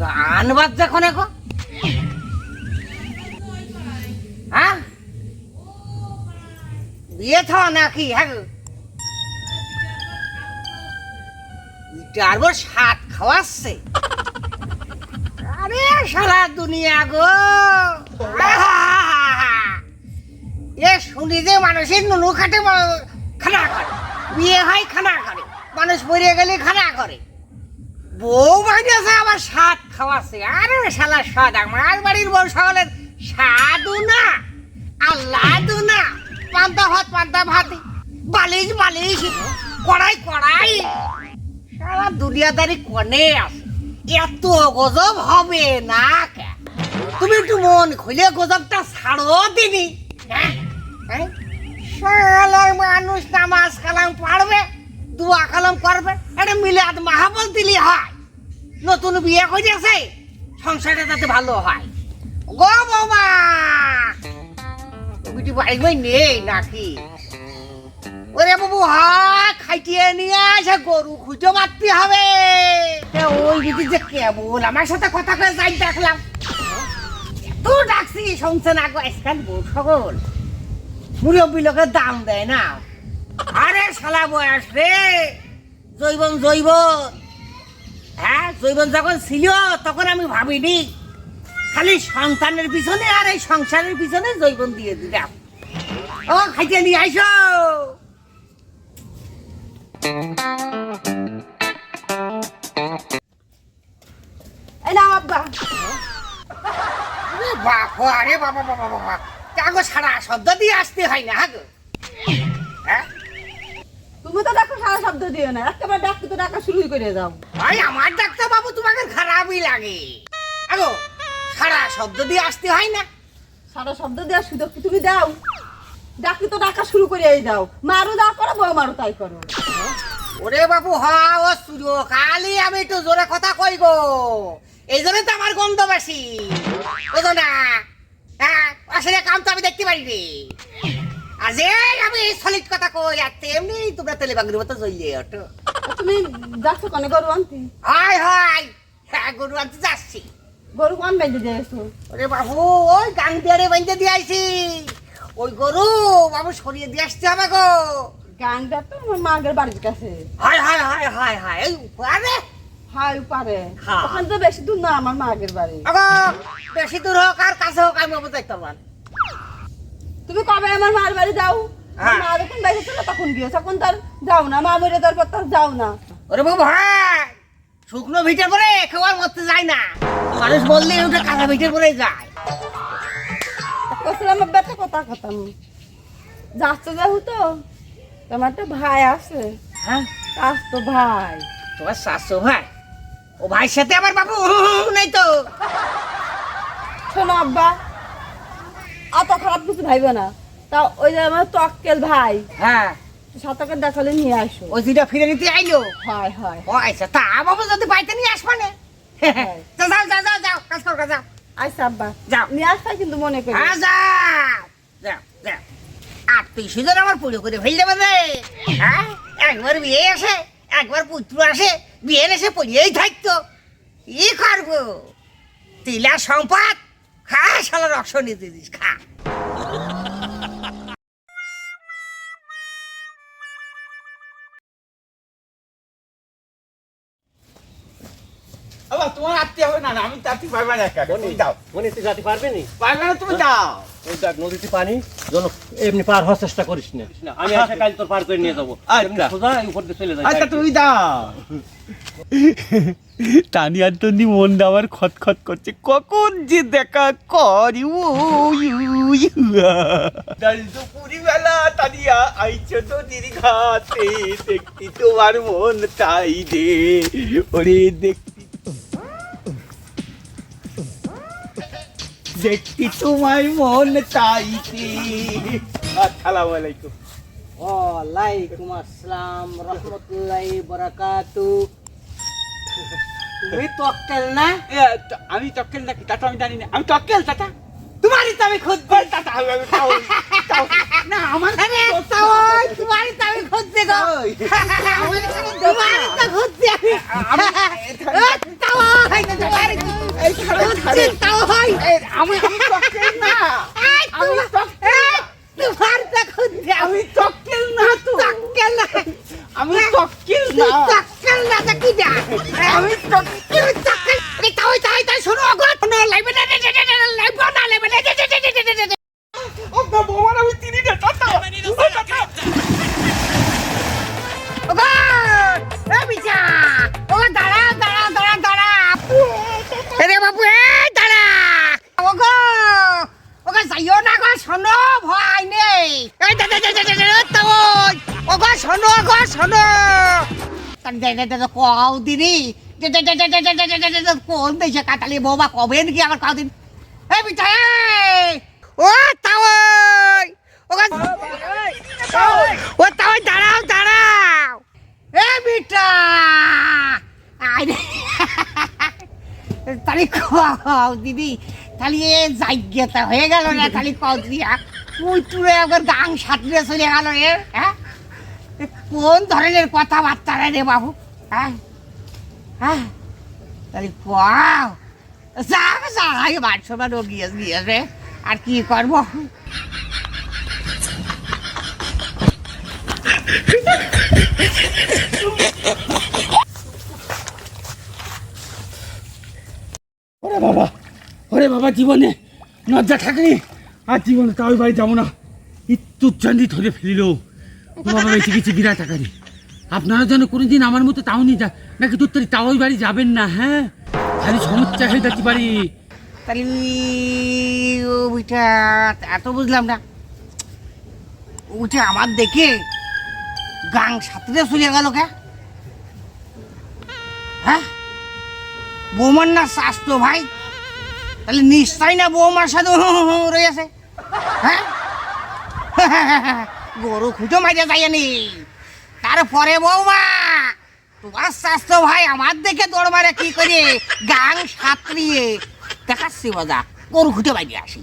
গান বাজছে এখন এখন। হ্যাঁ? বিয়ে থা নাকি হ্যাঁ? ইটার সাত খাওয়াচ্ছে। আরে সারা দুনিয়া গো! এ শুনি যে মানুষের নুনু খাটে খানা করে। বিয়ে হয় খানা করে। মানুষ মরে গেলে খানা করে। বউ বাড়িতে আবার স্বাদ খাওয়াচ্ছে আরে শালা স্বাদ আমার বাড়ির বউ সকলের স্বাদু না আল্লাদু না। পান্তা ভাত পান্তা ভাত, বালিশ বালিশ, কড়াই কড়াই। সারা দুনিয়াদারি কনে আছে। এত গজব হবে না তুমি একটু মন খুলে গজবটা ছাড়ো দিনি হ্যাঁ হ্যাঁ। শালার মানুষ নামাজ কালাম পারবে দুয়া কালাম করবে এটা মিলাদ মাহাবল দিলি হয়। নতুন বিয়ে করেছে সংসারটা যাতে ভালো হয়। গো তুমি কি বাড়ি নেই নাকি? ওরে বাবু হা খাইটিয়ে নিয়ে আসে গরু খুঁজো মারতে হবে। ওই দিদি যে কেবল আমার সাথে কথা কয়ে যাই দেখলাম। তো ডাকছি, শুনছে না গো, আজকাল বউ সকল মুরব্বী লোকের দাম দেয় না। আরে শালা বয়স রে, জৈবন জৈবন। হ্যাঁ জৈবন যখন ছিল, তখন আমি ভাবিনি। খালি সন্তানের পিছনে আর এই সংসারের পিছনে জৈবন দিয়ে দিলাম। ও, খাইতে নিয়ে আইসো। আব্বা। আরে বাবা বাবা বাবা কাগো সারা শব্দ দিয়ে আসতে হয় না গো? হ্যাঁ তুমি তো দেখো সারা শব্দ দিও না। একেবারে ডাকতে তো ডাকা শুরু করে দাও। ভাই আমার ডাক্তার বাবু তোমাকে খারাপই লাগে। আগো সারা শব্দ দিয়ে আসতে হয় না। সারা শব্দ দেওয়ার সুযোগ কি তুমি দাও? ডাকতে তো ডাকা শুরু করে দাও। মারো দাও করো বউ মারো তাই করো। ওরে বাবু হা ও সুজো কালি আমি একটু জোরে কথা কই গো। এই জন্য তো আমার গন্ধ বেশি। বুঝো না। হ্যাঁ আসলে কাম তো আমি দেখতে পারি রে। আজ আমি সলিড কথা কই আর তেমনি তোমরা তেলে বাঙুর মতো জ্বলিয়ে ওঠো তুমি যাচ্ছ কনে গরু আনতি? হাই হাই হ্যাঁ গরু আনতে যাচ্ছি। গরু কোন বেঁধে দিয়েছ ওরে বাবু ওই গাং দিয়ারে বেঁধে দিয়ে আইছি। ওই গরু বাবু সরিয়ে দিয়ে আসতে হবে গো গাংটা তো আমার মাগের বাড়ির কাছে। Hi hi hi hi hi এই আরে হাই পারে হ্যাঁ। ওখান তো বেশি দূর না আমার মাগের বাড়ি। বেশি দূর হোক আর কাছে হোক আমি দেখতে পারব তুমি কবে আমার মার বাড়ি যাও? হ্যাঁ। মা যখন বাইরে ছিল তখন গিয়ে তখন তার যাও না। মা মরে তারপর তার যাও না। ওরে বাবু ভাই শুকনো ভিটের পরে খাবার মরতে যায় না। মানুষ বললে ওটা কাঁচা ভিটের পরে যায়। আমার বেটা কথা কথা যাচ্ছে যেহেতু তোমার একটা ভাই আছে। হ্যাঁ? কাজ তো ভাই। তোমার শাশু ভাই? ও ভাইয়ের সাথে আমার বাবু নেই তো। শোনো আব্বা অত খারাপ কিছু ভাইবে না। তা ওই যে আমার তক্কেল ভাই হ্যাঁ। সাতকে দেখালে নিয়ে আসো। ওই দুইটা ফিরে নিতে আইলো? হয় হয়। ও আচ্ছা তা বাবু যদি বাড়িতে নিয়ে আসবা না? যাও যাও যাও যাও কাজ কর যাও আচ্ছা আব্বা। যাও। নিয়ে আসবা কিন্তু মনে করি। হ্যাঁ যাও। যাও যাও। আত্মীয় স্বজন আমার পুরো করে ফেল দেবে রে হ্যাঁ? একবার বিয়ে আসে একবার পুত্র আসে বিয়ে এসে পড়িয়েই থাকতো। ই করব? তিলা সম্পদ খা শালা রক্ষ নিতে দিস খা। তাতে পারবে না একা তুমি দাও মনে তুই যাতে পারবে নি? পারবে না তুমি দাও ওই দেখ নদীতে পানি যেন এমনি পার হওয়ার চেষ্টা করিস না। আমি আসে কাল তোর পার করে নিয়ে যাব। আচ্ছা। সোজা উপর দিয়ে চলে যাই আচ্ছা তুমি দাও তানিয়ার তো নি মন আমার খতখত করছে। কখন যে দেখা করি ও ডাল দুপুরি বেলা তানিয়া আইছো তো দিদি দেখতি তোমার মন তাই দে। ওরে দেখতি দেখতি তোমার মন দে আসসালামু আলাইকুম। ওয়ালাইকুম আসসালাম রহমতুল্লাহি বারাকাতু। তুমি তক্কেল না? আমি টক্কেল নাকি? তা তো আমি জানি না। আমি টক্কেল চাচা। তোমারই তো আমি চাচা আমি তাও- না আমার আরে তোমারই তো আমি খুঁজছি গো। ওই। তোমারই তো খুঁজছি আমি আমি না আমি আমি তক্কেল না তো তক্কেল না আমি তক্কেল না তক্কেল না তা কি যা শোনো অগো শোনো গো শোনো কও কোন দেশে কাটালি বৌবা কবেন কি আমার কদিন ও তাও ও তাও দাঁড়াও দাঁড়াও এ বিটা খাও এ হয়ে গেল না তাহলে কদিয়া তুই তুলে আবার গাং সাঁতরে চলে গেল এ হ্যাঁ কোন ধরনের কথাবার্তা রে বাবু? হ্যাঁ? হ্যাঁ? তাহলে গিয়েছে আর কি করব? ওরে বাবা ওরে বাবা, জীবনে লজ্জা থাকনি? আর জীবনে তাও বাড়ি যাব না। ইত্যু চান্দি ধরে ফেলিল। বাবা বেশি কিছু বিরাট টাকারি আপনারা যেন কোনোদিন আমার মতো তাও নিয়ে যা নাকি তোর তারি তাও বাড়ি যাবেন না হ্যাঁ? খালি সমস্যা হয়ে যাচ্ছি বাড়ি। তাহলে ও ওইটা এত বুঝলাম না। ওইটা আমার দেখে গাং সাথে চলে গেল কে? হ্যাঁ? বৌমার না স্বাস্থ্য ভাই। তাহলে নিশ্চয় না বৌমার সাথে রয়েছে। হ্যাঁ? গরু খুঁজো মাঝে যায়নি তারপরে বৌমা, তোমার স্বাস্থ্য ভাই আমার দেখে দৌড় মারে, কি করে? গাং সাঁতরিয়ে দেখাচ্ছি মজা। গরু খুঁজে বাইরে আসি।